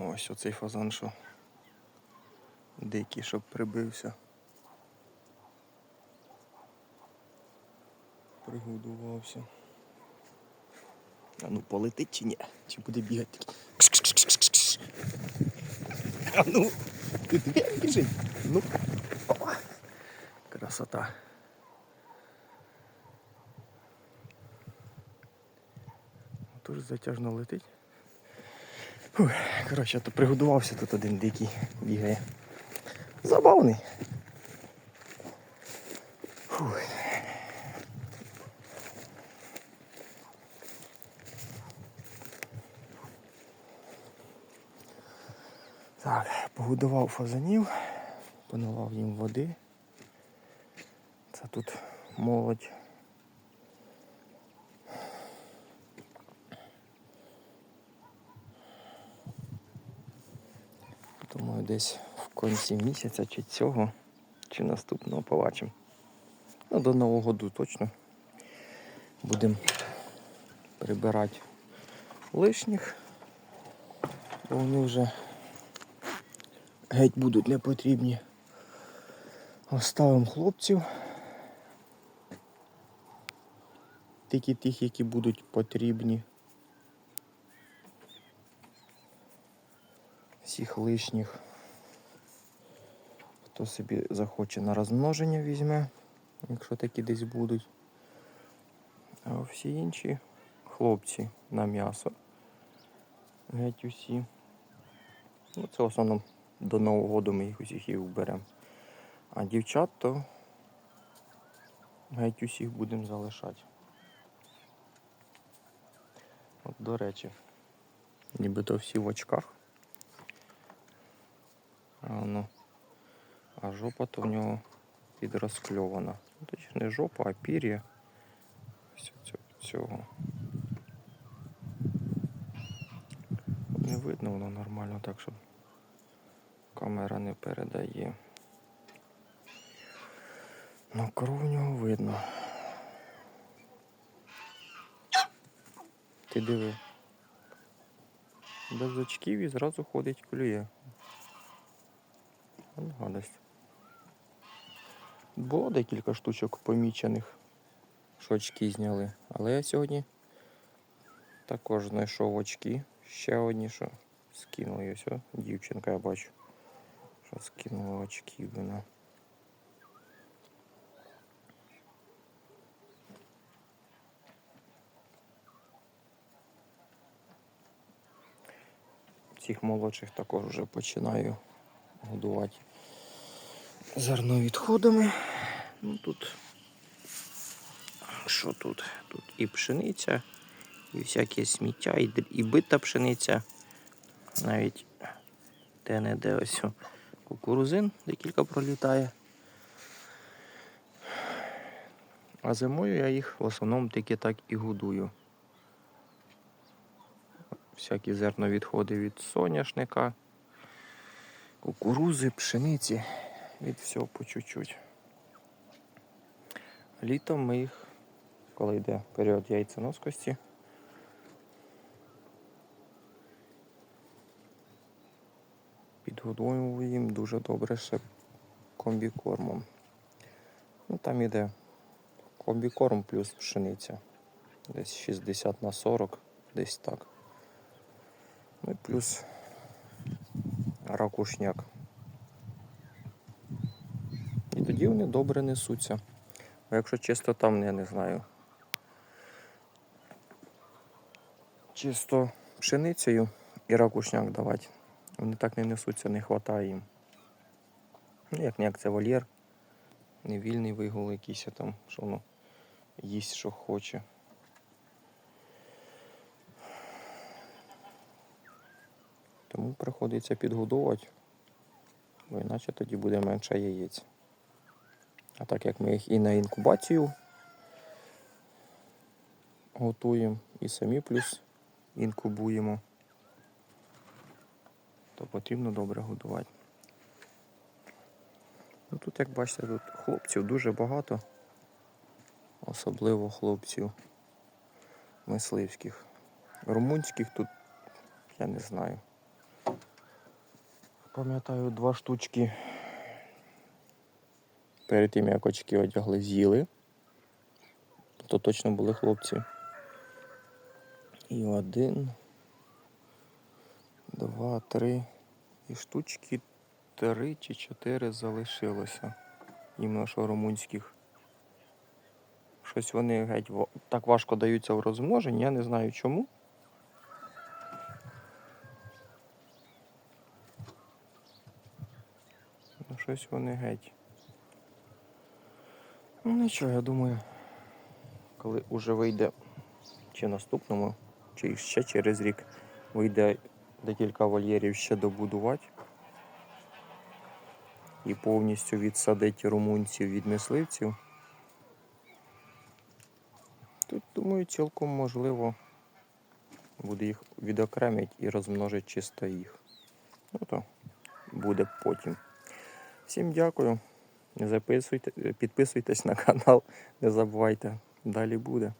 Ось оцей фазан, що дикий, щоб прибився. Пригодувався. А ну полетить чи ні? Чи буде бігати. А ну, біжить. Ну. Красота. Дуже затяжно летить. Фух, коротше, то пригодувався тут один дикий бігає. Забавний. Фух. Так, погодував фазанів, поналивав їм води. Це тут молодь. Думаю, десь в кінці місяця чи цього, чи наступного побачимо. Ну, до Нового року точно будемо прибирати лишніх, бо вони вже геть будуть не потрібні. Оставимо хлопців. Тільки тих, які будуть потрібні. Всіх лишніх. Хто собі захоче на розмноження візьме, якщо такі десь будуть. А всі інші хлопці на м'ясо. Геть усі. Ну, це в основному до Нового року ми їх усіх і вберемо. А дівчат то геть усіх будемо залишати. От, до речі, нібито всі в очках. А, ну, а жопа то в нього підрозкльована. Ну, Точніше не жопа, а пір'я. Цього-. Не видно воно нормально, так що камера не передає. Ну, кров в нього видно. Ти диви. Без очків і зразу ходить клює. Гадость. Було декілька штучок помічених, що очки зняли. Але я сьогодні також знайшов очки. Ще одні, що скинули. Ось о, дівчинка, я бачу, що скинула очки вона. Цих молодших також вже починаю годувати зерновідходами. Ну тут. Що тут? Тут і пшениця, і всяке сміття, і, і бита пшениця. Навіть де-не-де ось кукурузин декілька пролітає. А зимою я їх в основному тільки так і годую. Всякі зерновідходи від соняшника, кукурузи, пшениці, від всього по чуть-чуть. Літом ми їх, коли йде період яйценоскості, підгодовуємо їм дуже добре ще комбікормом. Ну там іде комбікорм плюс пшениця. Десь 60 на 40, десь так. Ну і плюс ракушняк. І тоді вони добре несуться. А якщо чисто там, я не знаю. Чисто пшеницею і ракушняк давати. Вони так не несуться, не вистачає їм. Ну, як ніяк це вольєр. Не вільний вигул якийсь там, що воно їсть, що хоче. Тому приходиться підгодовувати, бо іначе тоді буде менше яєць. А так як ми їх і на інкубацію готуємо, і самі плюс інкубуємо, то потрібно добре годувати. Ну, тут, як бачите, тут хлопців дуже багато, особливо хлопців мисливських. Румунських тут я не знаю. пам'ятаю, два штучки. Перед тим, як очки одягли, з'їли. То точно були хлопці. І один, два, три. І штучки три чи чотири залишилося. Іменно що румунських. Щось вони геть так важко даються в розмноженні, я не знаю чому. Ну, щось вони геть. Ну нічого, я думаю, коли уже вийде чи в наступному, чи ще через рік вийде декілька вольєрів ще добудувати і повністю відсадити румунців від мисливців. Тут, думаю, цілком можливо буде їх відокремити і розмножити чисто їх. Ну то буде потім. Всім дякую. Записуйте, підписуйтесь на канал, не забувайте. Далі буде.